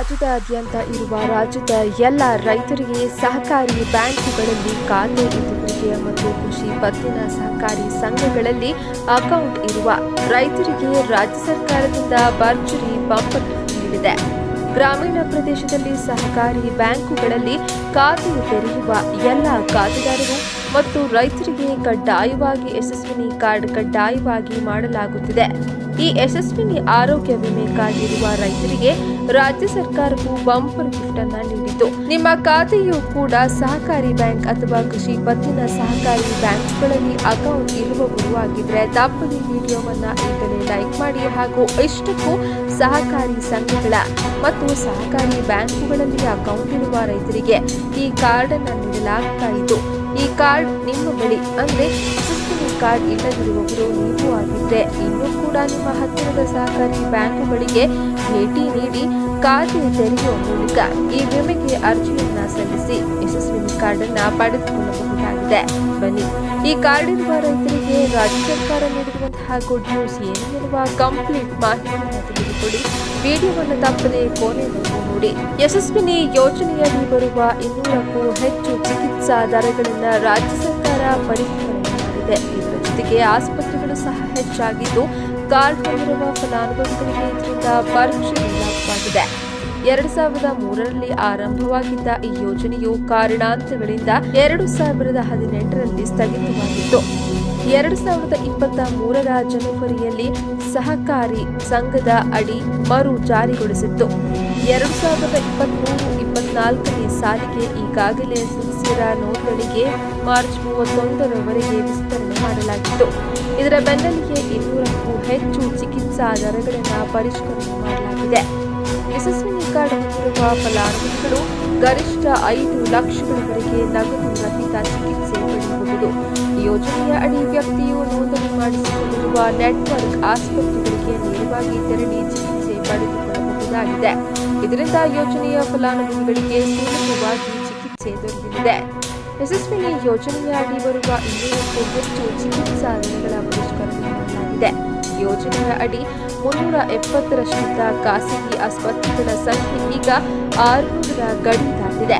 ಕರ್ನಾಟಕದಾದ್ಯಂತ ಇರುವ ರಾಜ್ಯದ ಎಲ್ಲ ರೈತರಿಗೆ ಸಹಕಾರಿ ಬ್ಯಾಂಕುಗಳಲ್ಲಿ ಖಾತೆ ಇದ್ದವರಿಗೆ ಮತ್ತು ಕೃಷಿ ಪತ್ತಿನ ಸಹಕಾರಿ ಸಂಘಗಳಲ್ಲಿ ಅಕೌಂಟ್ ಇರುವ ರೈತರಿಗೆ ರಾಜ್ಯ ಸರ್ಕಾರದಿಂದ ಭರ್ಜರಿ ಬಂಪರ್ ನೀಡಿದೆ. ಗ್ರಾಮೀಣ ಪ್ರದೇಶದಲ್ಲಿ ಸಹಕಾರಿ ಬ್ಯಾಂಕುಗಳಲ್ಲಿ ಖಾತೆ ತೆರೆಯುವ ಎಲ್ಲ ಖಾತೆದಾರರು ಮತ್ತು ರೈತರಿಗೆ ಕಡ್ಡಾಯವಾಗಿ ಯಶಸ್ವಿನಿ ಕಾರ್ಡ್ ಕಡ್ಡಾಯವಾಗಿ ಮಾಡಲಾಗುತ್ತಿದೆ. ಈ ಯಶಸ್ವಿನಿ ಆರೋಗ್ಯ ವಿಮೆ ಕಾರ್ಡ್ ರೈತರಿಗೆ ರಾಜ್ಯ ಸರ್ಕಾರವು ಬಂಪರ್ ಗಿಫ್ಟ್ ಅನ್ನ ನೀಡಿತು ನಿಮ್ಮ ಖಾತೆಯು ಕೂಡ ಸಹಕಾರಿ ಬ್ಯಾಂಕ್ ಅಥವಾ ಕೃಷಿ ಪತ್ತಿನ ಸಹಕಾರಿ ಬ್ಯಾಂಕ್ಗಳಲ್ಲಿ ಅಕೌಂಟ್ ಇರುವವರು ಆಗಿದ್ರೆ ತಪ್ಪದೆ ವಿಡಿಯೋವನ್ನ ಈಗಲೇ ಲೈಕ್ ಮಾಡಿ ಹಾಗೂ ಇಷ್ಟಕ್ಕೂ ಸಹಕಾರಿ ಸಂಘಗಳ ಮತ್ತು ಸಹಕಾರಿ ಬ್ಯಾಂಕುಗಳಲ್ಲಿ ಅಕೌಂಟ್ ಇರುವ ರೈತರಿಗೆ ಈ ಕಾರ್ಡ್ ಅನ್ನ ನೀಡಲಾಗ್ತಾ ಈ ಕಾರ್ಡ್ ನಿಮ್ಮ ಬಳಿ ಅಂದ್ರೆ ಕಾರ್ಡ್ ಇಲ್ಲದಿರುವವರು ನೀವು ಆಗಿದ್ರೆ ಇನ್ನೂ ಕೂಡ ನಿಮ್ಮ ಹತ್ತಿರದ ಸಹಕಾರಿ ಬ್ಯಾಂಕುಗಳಿಗೆ ಭೇಟಿ ನೀಡಿ ಖಾತೆ ತೆರೆಯುವ ಮೂಲಕ ಈ ವಿಮೆಗೆ ಅರ್ಜಿಯನ್ನ ಸಲ್ಲಿಸಿ ಯಶಸ್ವಿನಿ ಕಾರ್ಡ್ ಅನ್ನ ಪಡೆದುಕೊಳ್ಳಬಹುದಾಗಿದೆ. ಬನ್ನಿ, ಈ ಕಾರ್ಡ್ ಇರುವ ರೈತರಿಗೆ ರಾಜ್ಯ ಸರ್ಕಾರ ನೀಡಿರುವಂತಹ ಗುಡ್ ನ್ಯೂಸ್ ಏನು ಎನ್ನುವ ಕಂಪ್ಲೀಟ್ ಮಾಹಿತಿಯನ್ನು ತಿಳಿದುಕೊಳ್ಳಿ. ವಿಡಿಯೋವನ್ನು ತಪ್ಪದೆ ಕೊನೆವರೆಗೂ ನೋಡಿ. ಯಶಸ್ವಿನಿ ಯೋಜನೆಯಲ್ಲಿ ಬರುವ ಇನ್ನೂರಕ್ಕೂ ಹೆಚ್ಚು ಚಿಕಿತ್ಸಾ ದರಗಳನ್ನು ರಾಜ್ಯ ಸರ್ಕಾರ ಪರಿಹಾರ ಮಾಡಿದೆ. ಇದರ ಜೊತೆಗೆ ಆಸ್ಪತ್ರೆಗಳು ಸಹ ಹೆಚ್ಚಾಗಿದ್ದು ಕಾರ್ಡ್ ಹೊಂದಿರುವ ಫಲಾನುಭವಿಗಳಿಗೆ ಇದರಿಂದ ಪರೋಕ್ಷ ಲಾಭವಾಗಿದೆ ಎರಡು ಸಾವಿರದ ಮೂರರಲ್ಲಿ ಆರಂಭವಾಗಿದ್ದ ಈ ಯೋಜನೆಯು ಕಾರಣಾಂತರಗಳಿಂದ ಎರಡು ಸಾವಿರದ ಹದಿನೆಂಟರಲ್ಲಿ ಸ್ಥಗಿತವಾಗಿತ್ತು. ಎರಡು ಸಾವಿರದ ಇಪ್ಪತ್ತ ಮೂರರ ಜನವರಿಯಲ್ಲಿ ಸಹಕಾರಿ ಸಂಘದ ಅಡಿ ಮರು ಜಾರಿಗೊಳಿಸಿತ್ತು. ಎರಡು ಸಾವಿರದ ಇಪ್ಪತ್ತ್ಮೂರು ಇಪ್ಪತ್ನಾಲ್ಕನೇ ಸಾಲಿಗೆ ಈಗಾಗಲೇ ಸದಸ್ಯರ ನೋಂದಣಿಗೆ ಮಾರ್ಚ್ ಮೂವತ್ತೊಂದರವರೆಗೆ ವಿಸ್ತರಣೆ ಮಾಡಲಾಗಿತ್ತು. ಇದರ ಬೆನ್ನಲ್ಲಿಗೆ ಇನ್ನೂರಕ್ಕೂ ಹೆಚ್ಚು ಚಿಕಿತ್ಸಾ ದರಗಳನ್ನು ಪರಿಷ್ಕರಣೆ ಮಾಡಲಾಗಿದೆ. ಯಶಸ್ವಿನಿ ಕಾರ್ಡ್ ಹೊಂದಿರುವ ಫಲಾನುಭವಿಗಳು ಗರಿಷ್ಠ ಐದು ಲಕ್ಷಗಳವರೆಗೆ ನಗದು ರಹಿತ ಚಿಕಿತ್ಸೆ ಪಡೆಯಬಹುದು. ಯೋಜನೆಯ ಅಡಿ ವ್ಯಕ್ತಿಯು ನೋಂದಣಿ ಮಾಡಿಸಿಕೊಂಡಿರುವ ನೆಟ್ವರ್ಕ್ ಆಸ್ಪತ್ರೆಗಳಿಗೆ ನೇರವಾಗಿ ತೆರಳಿ ಚಿಕಿತ್ಸೆ ಪಡೆದುಕೊಳ್ಳಬಹುದಾಗಿದೆ. ಇದರಿಂದ ಯೋಜನೆಯ ಫಲಾನುಭವಿಗಳಿಗೆ ಸುಲಭವಾಗಿ ಚಿಕಿತ್ಸೆ ದೊರೆಯಲಿದೆ. ಯಶಸ್ವಿನಿ ಯೋಜನೆಯ ಅಡಿ ಬರುವ ಇನ್ನೂರಕ್ಕೂ ಹೆಚ್ಚು ಚಿಕಿತ್ಸಾ ಮಾಡಲಾಗಿದೆ ಯೋಜನೆಯ ಅಡಿ ಮುನ್ನೂರ ಎಪ್ಪತ್ತರಷ್ಟಿದ್ದ ಖಾಸಗಿ ಆಸ್ಪತ್ರೆಗಳ ಸಂಖ್ಯೆ ಈಗ ಆರುನೂರ ಗಡಿ ದಾಟಿದೆ.